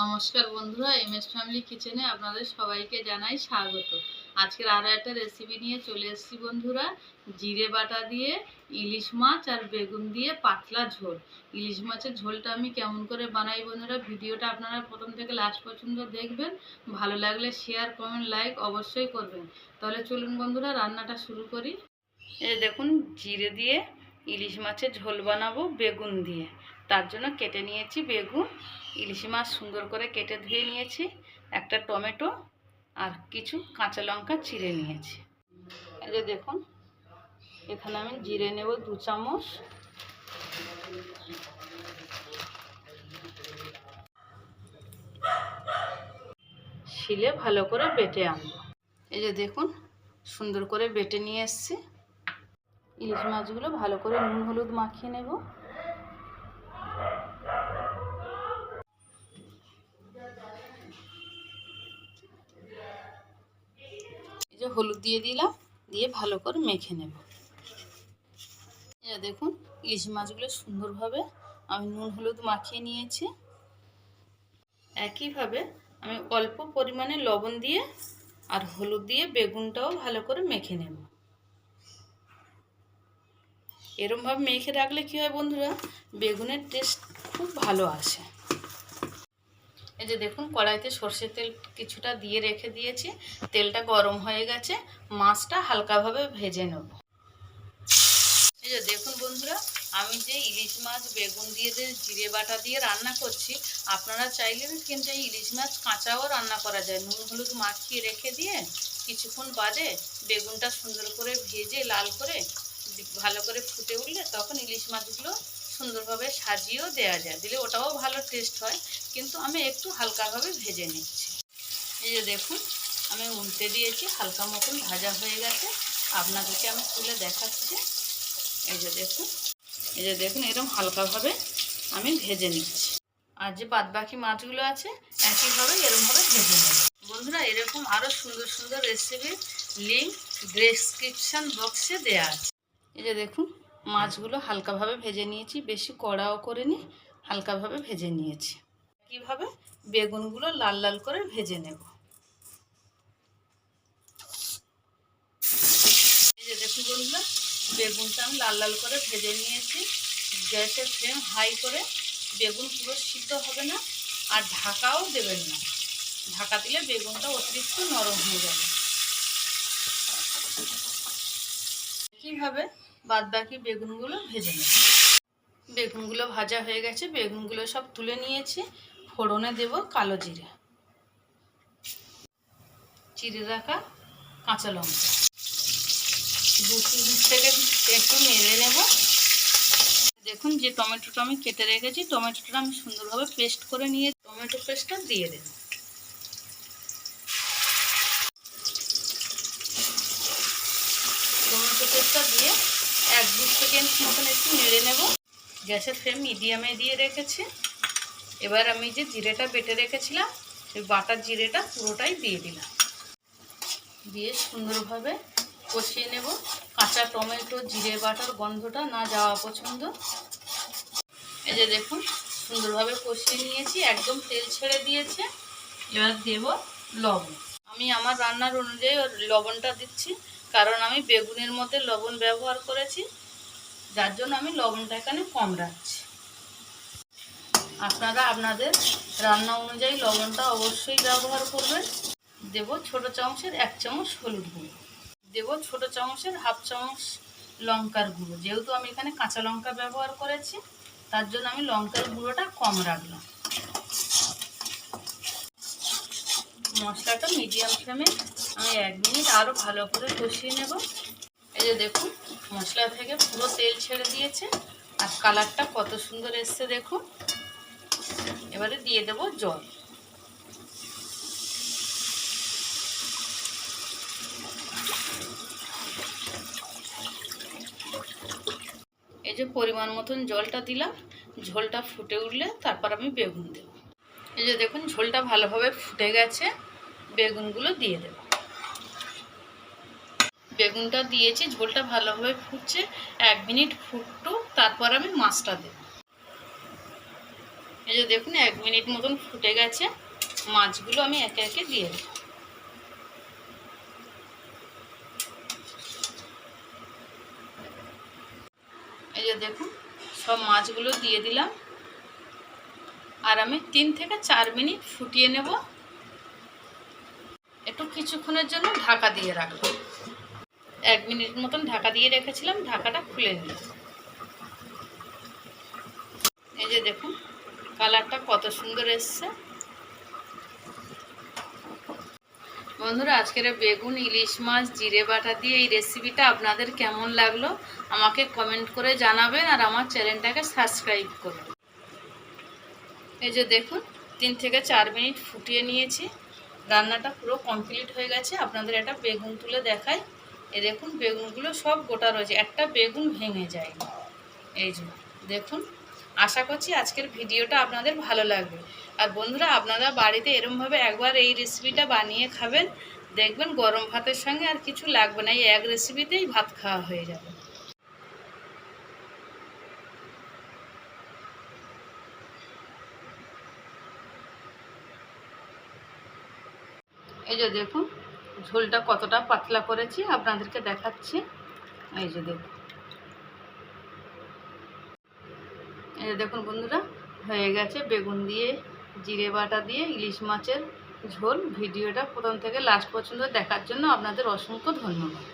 নমস্কার বন্ধুরা M S family কিচেনে আপনাদের সবাইকে জানাই স্বাগত। আজকের আরও একটা রেসিপি নিয়ে চলে এসেছি বন্ধুরা, জিরে বাটা দিয়ে, ইলিশ মাছ আর বেগুন দিয়ে পাতলা ঝোল। ইলিশ মাছের ঝোলটা আমি কেমন করে বানাই বন্ধুরা, ভিডিওটা আপনারা প্রথম থেকে লাস্ট পর্যন্ত দেখবেন। ভালো লাগলে শেয়ার কমেন্ট লাইক অবশ্যই করবেন। তাহলে চলুন বন্ধুরা, রান্নাটা শুরু করি। এই দেখুন, জিরে দিয়ে ইলিশ মাছের ঝোল বানাবো বেগুন দিয়ে। তার জন্য কেটে নিয়েছি বেগুন। ইলিশ মাছ সুন্দর করে কেটে ধুয়ে নিয়েছি, একটা টমেটো আর কিছু কাঁচা লঙ্কা চিড়ে নিয়েছি। এই যে দেখুন, এখানে আমি জিরে নেব দু চামচ। শিলে ভালো করে বেটে আনব। এই যে দেখুন, সুন্দর করে বেটে নিয়ে এসছি। ইলিশ মাছগুলো ভালো করে নুন হলুদ মাখিয়ে নেব। এই যে হলুদ দিয়ে দিলাম দিয়ে ভালো করে মেখে নেব। দেখুন ইলিশ মাছগুলো সুন্দরভাবে আমি নুন হলুদ মাখিয়ে নিয়েছি। একইভাবে আমি অল্প পরিমাণে লবণ দিয়ে আর হলুদ দিয়ে বেগুনটাও ভালো করে মেখে নেব। এরমভাবে মেখে রাখলে কী হয় বন্ধুরা? বেগুনের টেস্ট খুব ভালো আসে। এই যে দেখুন, কড়াইতে সর্ষের তেল কিছুটা দিয়ে রেখে দিয়েছি। তেলটা গরম হয়ে গেছে। মাছটা হালকাভাবে ভেজে নেব। এই যে দেখুন বন্ধুরা, আমি যে ইলিশ মাছ, বেগুন দিয়ে যে জিরে বাটা দিয়ে রান্না করছি, আপনারা চাইলে কিন্তু এই ইলিশ মাছ কাঁচাও রান্না করা যায়। নুন, হলুদ মাখিয়ে রেখে দিয়ে কিছুক্ষণ বাদে বেগুনটা সুন্দর করে ভেজে লাল করে ভালো করে ফুটে উঠলে তখন ইলিশ মাছগুলো সুন্দরভাবে সাজিয়েও দেওয়া যায়। দিলে ওটাও ভালো টেস্ট হয়, কিন্তু আমি একটু হালকাভাবে ভেজে নিচ্ছি। এই যে দেখুন, আমি উল্টে দিয়েছি, হালকা মতন ভাজা হয়ে গেছে। আপনাদেরকে আমি তুলে দেখাচ্ছি। এই যে দেখুন, এই যে দেখুন, এরকম হালকাভাবে আমি ভেজে নিচ্ছি। আর যে বাদবাকি মাছগুলো আছে একইভাবে এরকমভাবে ভেজে নেব। বন্ধুরা, এরকম আরও সুন্দর সুন্দর রেসিপির লিঙ্ক ডেসক্রিপশান বক্সে দেওয়া আছে। এই যে দেখুন, মাছগুলো হালকাভাবে ভেজে নিয়েছি, বেশি কড়াও করে নি হালকাভাবে ভেজে নিয়েছি। কীভাবে বেগুনগুলো লাল লাল করে ভেজে নেব। এই যে দেখুন বন্ধুরা, বেগুনটা আমি লাল লাল করে ভেজে নিয়েছি। গ্যাসের ফ্লেম হাই করে বেগুন পুরো সিদ্ধ হবে না, আর ঢাকাও দেবেন না। ঢাকা দিলে বেগুনটা অতিরিক্ত নরম হয়ে যাবে। কীভাবে বাদ বাকি বেগুনগুলো ভেজে নেব। বেগুনগুলো ভাজা হয়ে গেছে, বেগুনগুলো সব তুলে নিয়েছি। ফোড়নে দেব কালো জিরে। চিড়ে রাখা কাঁচা লঙ্কা। দু থেকে একটু নেড়ে নেব। দেখুন যে টমেটোটা আমি কেটে রেখেছি, টমেটোটা আমি সুন্দরভাবে পেস্ট করে নিয়ে টমেটো পেস্টটা দিয়ে দেব টমেটো পেস্টটা দিয়ে এক দু সেকেন্ড মতন একটু নেড়ে নেব। গ্যাসের ফ্লেম মিডিয়ামে দিয়ে রেখেছি। এবার আমি যে জিরেটা বেটে রেখেছিলাম, সেই বাটার জিরেটা পুরোটাই দিয়ে দিলাম। দিয়ে সুন্দরভাবে কষিয়ে নেব। কাঁচা টমেটো, জিরে বাটার গন্ধটা না যাওয়া পছন্দ। এই যে দেখুন, সুন্দরভাবে কষিয়ে নিয়েছি, একদম তেল ছেড়ে দিয়েছে। এবার দেব লবণ। আমি আমার রান্নার অনুযায়ী লবণটা দিচ্ছি, কারণ আমি বেগুনের মধ্যে লবণ ব্যবহার করেছি। যার জন্য আমি লবণটা এখানে কম রাখছি। আপনারা আপনাদের রান্না অনুযায়ী লবণটা অবশ্যই ব্যবহার করবেন। দেব ছোট চামচের এক চামচ হলুদ গুঁড়ো। দেব ছোট চামচের হাফ চামচ লঙ্কার গুঁড়ো। যেহেতু আমি এখানে কাঁচা লঙ্কা ব্যবহার করেছি, তার জন্য আমি লঙ্কার গুঁড়োটা কম রাখলাম। মশলাটা মিডিয়াম ফ্লেমে আমি এক মিনিট আরও ভালো করে কষিয়ে নেব। এই যে দেখুন, মশলা থেকে পুরো তেল ছেড়ে দিয়েছে, আর কালারটা কত সুন্দর এসছে দেখুন। এবারে দিয়ে দেব জল। এই যে পরিমাণ মতন জলটা দিলাম, ঝোলটা ফুটে উঠলে তারপর আমি বেগুন দেব। এই যে দেখুন, ঝোলটা ভালোভাবে ফুটে গেছে, বেগুনগুলো দিয়ে দেব। বেগুনটা দিয়েছি, ঝোলটা ভালোভাবে ফুটছে। এক মিনিট ফুটটু তারপর আমি মাছটা দেব। এই যে দেখুন, এক মিনিট মতন ফুটে গেছে। মাছগুলো আমি একে একে দিয়ে দেবো। এই যে দেখুন, সব মাছগুলো দিয়ে দিলাম। আর আমি তিন থেকে চার মিনিট ফুটিয়ে নেব। একটু কিছুক্ষণের জন্য ঢাকা দিয়ে রাখব। এক মিনিট মতন ঢাকা দিয়ে রেখেছিলাম, ঢাকাটা খুলে নিলাম। এই যে দেখুন, কালারটা কত সুন্দর এসছে। বন্ধুরা, আজকের বেগুন, ইলিশ মাছ, জিরে বাটা দিয়ে এই রেসিপিটা আপনাদের কেমন লাগল, আমাকে কমেন্ট করে জানাবেন আর আমার চ্যানেলটাকে সাবস্ক্রাইব করবেন। এই যে দেখুন, তিন থেকে চার মিনিট ফুটিয়ে নিয়েছি। রান্নাটা পুরো কমপ্লিট হয়ে গেছে। আপনাদের একটা বেগুন তুলে দেখাই। এই দেখুন বেগুনগুলো সব গোটা রয়েছে, একটা বেগুন ভেঙে যায় এই যে, দেখুন, আশা করছি আজকের ভিডিওটা আপনাদের ভালো লাগবে। আর বন্ধুরা, আপনারা বাড়িতে এরমভাবে একবার এই রেসিপিটা বানিয়ে খাবেন, দেখবেন গরম ভাতের সঙ্গে আর কিছু লাগবে না, এই এক রেসিপিতেই ভাত খাওয়া হয়ে যাবে। এই যে, দেখুন ঝোলটা কতটা পাতলা করেছি আপনাদেরকে দেখাচ্ছি। এই যে দেখুন। এই যে দেখুন বন্ধুরা, হয়ে গেছে বেগুন দিয়ে, জিরে বাটা দিয়ে, ইলিশ মাছের ঝোল। ভিডিওটা প্রথম থেকে লাস্ট পর্যন্ত দেখার জন্য আপনাদের অসংখ্য ধন্যবাদ।